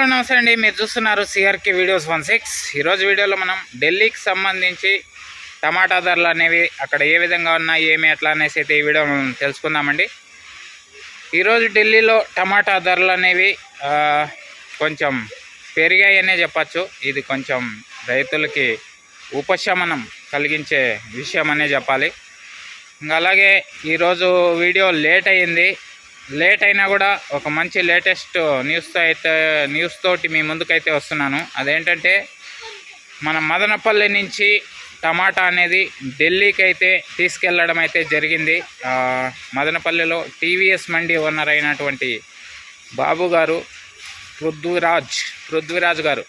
Hello నమస్తే అండి మీరు చూస్తున్నారు సిఆర్కే వీడియోస్ వన్ సిక్స్ ఈరోజు వీడియోలో మనం ఢిల్లీకి సంబంధించి టమాటా ధరలు అనేవి అక్కడ ఏ విధంగా ఉన్నాయి ఏమి ఎట్లా అనేసి అయితే ఈ వీడియో మనం తెలుసుకుందామండి. ఈరోజు ఢిల్లీలో టమాటా ధరలు అనేవి కొంచెం పెరిగాయనే చెప్పచ్చు. ఇది కొంచెం రైతులకి ఉపశమనం కలిగించే విషయం అనే చెప్పాలి. ఇంకా అలాగే ఈరోజు వీడియో లేట్ అయ్యింది. లేట్ అయినా కూడా ఒక మంచి లేటెస్ట్ న్యూస్తో అయితే న్యూస్ తోటి మీ ముందుకైతే వస్తున్నాను. అదేంటంటే మన మదనపల్లి నుంచి టమాటా అనేది ఢిల్లీకి అయితే తీసుకెళ్ళడం అయితే జరిగింది. మదనపల్లిలో టీవీఎస్ మండి ఓనర్ అయినటువంటి బాబు గారు పృథ్వీరాజ్ పృథ్వీరాజ్ గారు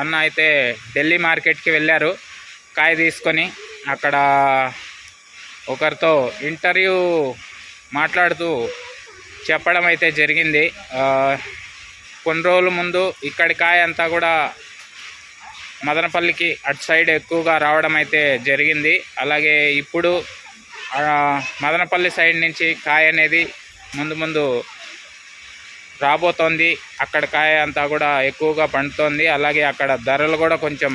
అన్న అయితే ఢిల్లీ మార్కెట్కి వెళ్ళారు. కాయ తీసుకొని అక్కడ ఒకరితో ఇంటర్వ్యూ మాట్లాడుతూ చెప్పడం అయితే జరిగింది. కొన్ని రోజుల ముందు ఇక్కడి కాయ అంతా కూడా మదనపల్లికి అటు సైడ్ ఎక్కువగా రావడం అయితే జరిగింది. అలాగే ఇప్పుడు మదనపల్లి సైడ్ నుంచి కాయ అనేది ముందు ముందు రాబోతోంది. అక్కడ కాయ అంతా కూడా ఎక్కువగా పండుతోంది. అలాగే అక్కడ ధరలు కూడా కొంచెం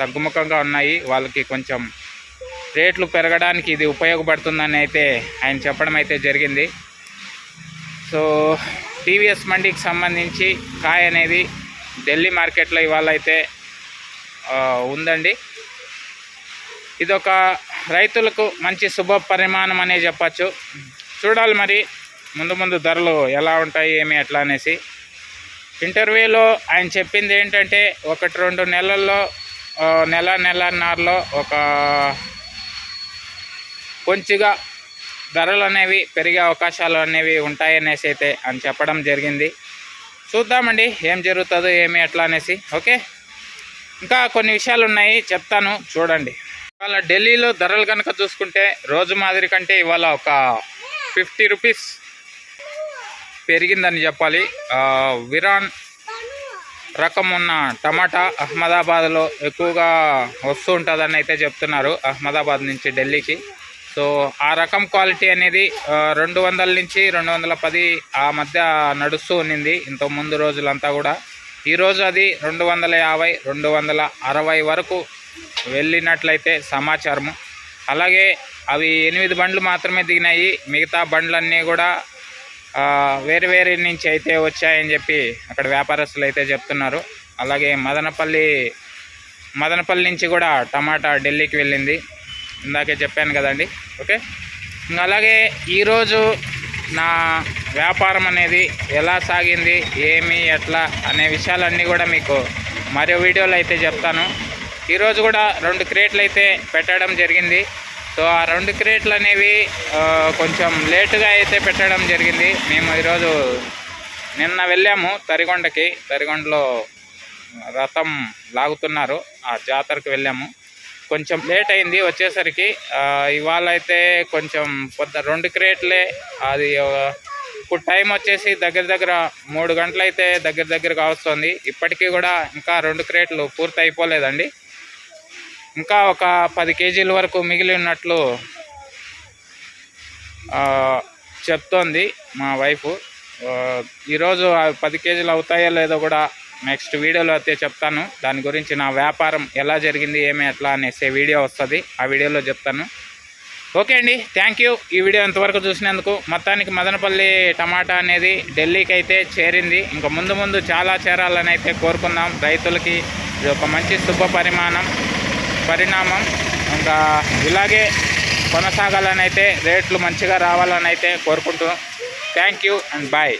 తగ్గుముఖంగా ఉన్నాయి. వాళ్ళకి కొంచెం రేట్లు పెరగడానికి ఇది ఉపయోగపడుతుందని అయితే ఆయన చెప్పడం అయితే జరిగింది. సో టీవీఎస్ మండికి సంబంధించి కాయ అనేది ఢిల్లీ మార్కెట్లో ఇవాళ అయితే ఉందండి. ఇదొక రైతులకు మంచి శుభ పరిమాణం అనే చెప్పచ్చు. చూడాలి మరి ముందు ముందు ధరలు ఎలా ఉంటాయి ఏమి ఎట్లా అనేసి. ఇంటర్వ్యూలో ఆయన చెప్పింది ఏంటంటే ఒకటి రెండు నెలల్లో నెల నెలన్నరలో ఒక కొంచెంగా ధరలు అనేవి పెరిగే అవకాశాలు అనేవి ఉంటాయనేసి అయితే అని చెప్పడం జరిగింది. చూద్దామండి ఏం జరుగుతుందో ఏమి ఎట్లా అనేసి ఓకే? ఇంకా కొన్ని విషయాలు ఉన్నాయి చెప్తాను చూడండి. ఇవాళ ఢిల్లీలో ధరలు కనుక చూసుకుంటే రోజు మాదిరి కంటే ఇవాళ ఒక ఫిఫ్టీ రూపీస్ పెరిగిందని చెప్పాలి. విరాన్ రకం ఉన్న టమాటా అహ్మదాబాద్లో ఎక్కువగా వస్తూ ఉంటుందని అయితే చెప్తున్నారు అహ్మదాబాద్ నుంచి ఢిల్లీకి. సో ఆ రకం క్వాలిటీ అనేది రెండు వందల నుంచి రెండు వందల పది ఆ మధ్య నడుస్తూ ఉన్నింది ఇంతకు ముందు రోజులంతా కూడా. ఈరోజు అది రెండు వందల యాభై రెండు వందల అరవై వరకు వెళ్ళినట్లయితే సమాచారము. అలాగే అవి ఎనిమిది బండ్లు మాత్రమే దిగినాయి. మిగతా బండ్లన్నీ కూడా వేరు వేరే వేరే నుంచి అయితే వచ్చాయని చెప్పి అక్కడ వ్యాపారస్తులు అయితే చెప్తున్నారు. అలాగే మదనపల్లి మదనపల్లి నుంచి కూడా టమాటా ఢిల్లీకి వెళ్ళింది. ఇందాకే చెప్పాను కదండి. ఓకే? ఇంకా అలాగే ఈరోజు నా వ్యాపారం అనేది ఎలా సాగింది ఏమి ఎట్లా అనే విషయాలన్నీ కూడా మీకు మరో వీడియోలో అయితే చెప్తాను. ఈరోజు కూడా రెండు క్రేట్లు అయితే పెట్టడం జరిగింది. సో ఆ రెండు క్రేట్లు అనేవి కొంచెం లేటుగా అయితే పెట్టడం జరిగింది. మేము ఈరోజు నిన్న వెళ్ళాము తరిగొండకి. తరిగొండలో రథం లాగుతున్నారు. ఆ జాతరకు వెళ్ళాము. కొంచెం లేట్ అయింది వచ్చేసరికి. ఇవాళ అయితే కొంచెం పొద్దు రెండు క్రేట్లే. అది ఇప్పుడు టైం వచ్చేసి దగ్గర దగ్గర మూడు గంటలైతే దగ్గర దగ్గరగా వస్తుంది. ఇప్పటికీ కూడా ఇంకా రెండు క్రేట్లు పూర్తి అయిపోలేదండి ఇంకా ఒక పది కేజీల వరకు మిగిలి ఉన్నట్లు చెప్తోంది మా వైఫ్. ఈరోజు పది కేజీలు అవుతాయో లేదో కూడా నెక్స్ట్ వీడియోలో అయితే చెప్తాను. దాని గురించి నా వ్యాపారం ఎలా జరిగింది ఏమి ఎట్లా అనేసి వీడియో వస్తుంది. ఆ వీడియోలో చెప్తాను. ఓకే అండి థ్యాంక్ యూ. ఈ వీడియో ఇంతవరకు చూసినందుకు మొత్తానికి మదనపల్లి టమాటా అనేది ఢిల్లీకి అయితే చేరింది. ఇంకా ముందు ముందు చాలా చేరాలని అయితే కోరుకుందాం. రైతులకి ఇది ఒక మంచి శుభ పరిమాణం పరిణామం. ఇంకా ఇలాగే కొనసాగాలని అయితే రేట్లు మంచిగా రావాలని అయితే కోరుకుంటున్నాం థ్యాంక్ యూ అండ్ బాయ్.